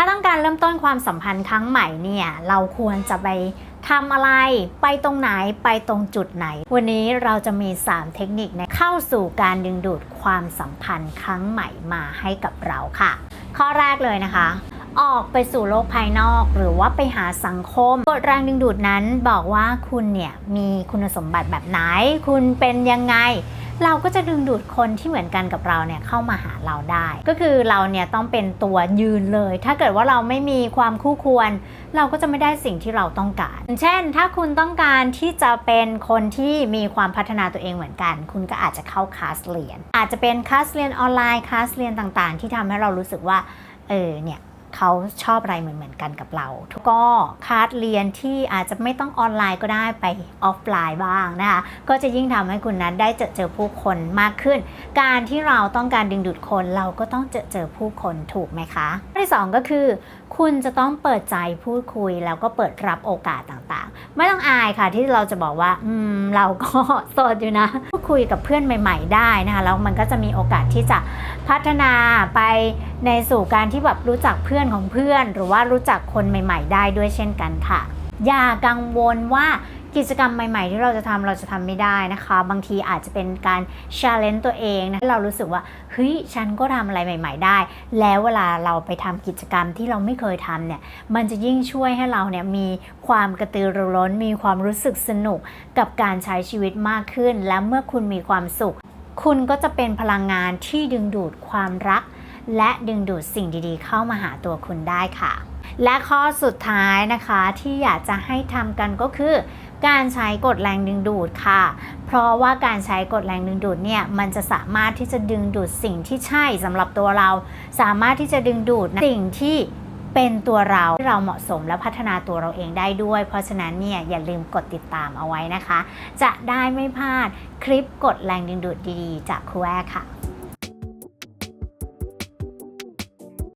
ถ้าต้องการเริ่มต้นความสัมพันธ์ครั้งใหม่เนี่ย เราควรจะไปทำอะไร ไปตรงไหน ไปตรงจุดไหน วันนี้เราจะมี 3 เทคนิคในเข้าสู่การดึงดูดความสัมพันธ์ครั้งใหม่มาให้กับเราค่ะ ข้อแรกเลยนะคะ ออกไปสู่โลกภายนอก หรือว่าไปหาสังคมกฎแรงดึงดูดนั้นบอกว่าคุณเนี่ยมีคุณสมบัติแบบไหน คุณเป็นยังไง เราก็จะดึงดูดคนที่เหมือนกันกับเราเนี่ยเข้ามาหาเราได้ ก็คือเราเนี่ยต้องเป็นตัวยืนเลย ถ้าเกิดว่าเราไม่มีความคู่ควร เราก็จะไม่ได้สิ่งที่เราต้องการ เช่น ถ้าคุณต้องการที่จะเป็นคนที่มีความพัฒนาตัวเองเหมือนกัน คุณก็อาจจะเข้าคลาสเรียน อาจจะเป็นคลาสเรียนออนไลน์คลาสเรียนต่างๆ ที่ทำให้เรารู้สึกว่าเออเนี่ย เขาชอบอะไรเหมือนเหมือนกันกับเราก็คลาสเรียนที่อาจจะไม่ต้องออนไลน์ก็ได้ไปออฟไลน์บ้างนะคะ ก็จะยิ่งทำให้คุณนั้นได้เจอเจอผู้คนมากขึ้น การที่เราต้องการดึงดูดคนเราก็ต้องเจอเจอผู้คนถูกไหมคะข้อที่สองก็คือ คุณจะต้องเปิดใจพูดคุยแล้วก็เปิดรับโอกาสต่าง ไม่ต้องอายค่ะที่เราจะบอกว่า อืม เราก็โสดอยู่นะพูดคุยกับเพื่อนใหม่ ๆ ได้นะคะ แล้วมันก็จะมีโอกาสที่จะพัฒนาไปในสู่การที่แบบรู้จักเพื่อนของเพื่อน หรือว่ารู้จักคนใหม่ ๆ ได้ด้วยเช่นกันค่ะ อย่ากังวลว่า กิจกรรมใหม่ ๆ ที่เราจะทำเราจะทำไม่ได้นะคะ บางทีอาจจะเป็นการ challenge ตัวเองนะเรารู้สึกว่าเฮ้ยฉันก็ทำอะไรใหม่ ๆ ได้ แล้วเวลาเราไปทำกิจกรรมที่เราไม่เคยทำเนี่ยมันจะยิ่งช่วยให้เราเนี่ยมีความกระตือรือร้น มีความรู้สึกสนุกกับการใช้ชีวิตมากขึ้น และเมื่อคุณมีความสุข คุณก็จะเป็นพลังงานที่ดึงดูดความรัก และดึงดูดสิ่งดีๆ เข้ามาหาตัวคุณได้ค่ะ และข้อสุดท้ายนะคะที่อยากจะให้ทำกันก็คือ การใช้กฎแรงดึงดูดค่ะ เพราะว่าการใช้กฎแรงดึงดูดเนี่ยมันจะสามารถที่จะดึงดูดสิ่งที่ใช่สำหรับตัวเรา สามารถที่จะดึงดูดสิ่งที่เป็นตัวเราที่เราเหมาะสมและพัฒนาตัวเราเองได้ด้วย เพราะฉะนั้นเนี่ยอย่าลืมกดติดตามเอาไว้นะคะ จะได้ไม่พลาดคลิปกฎแรงดึงดูดดีๆ จากครูแอค่ะ